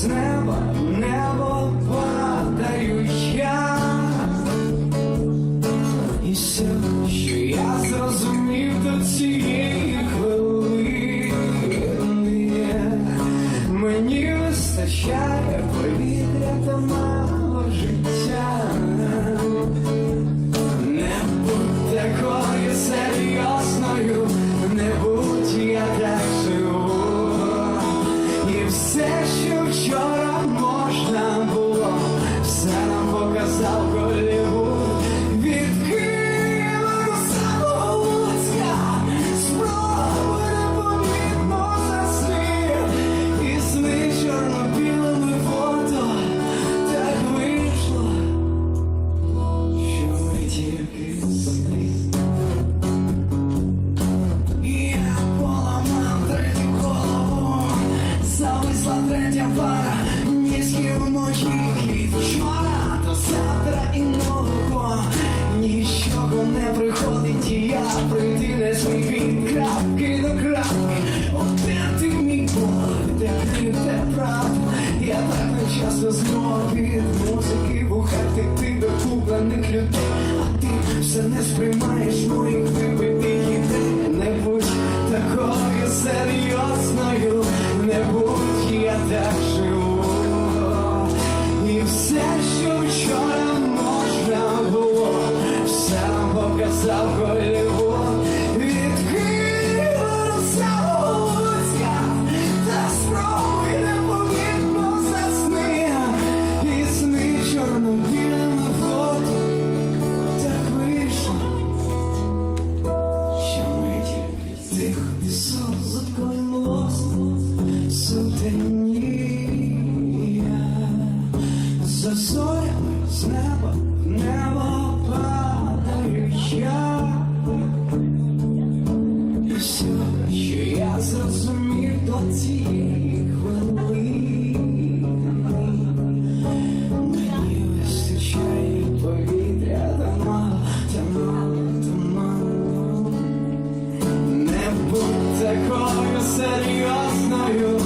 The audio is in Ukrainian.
з неба небо падаю я. І все, що я зрозумів до цієї хвилини, мені вистачає Не приходить, і я прийти не зміг від крапки до крапки. Один ти мій Бог, де ти, де правда. Я так нечасно знову від музики бухати ти до куплених людей, а ти все не сприймаєш моїх вибитих ідей. Не будь такою серйозною, не будь я так живу. Зорями з неба небо падаю я. якою серйозною.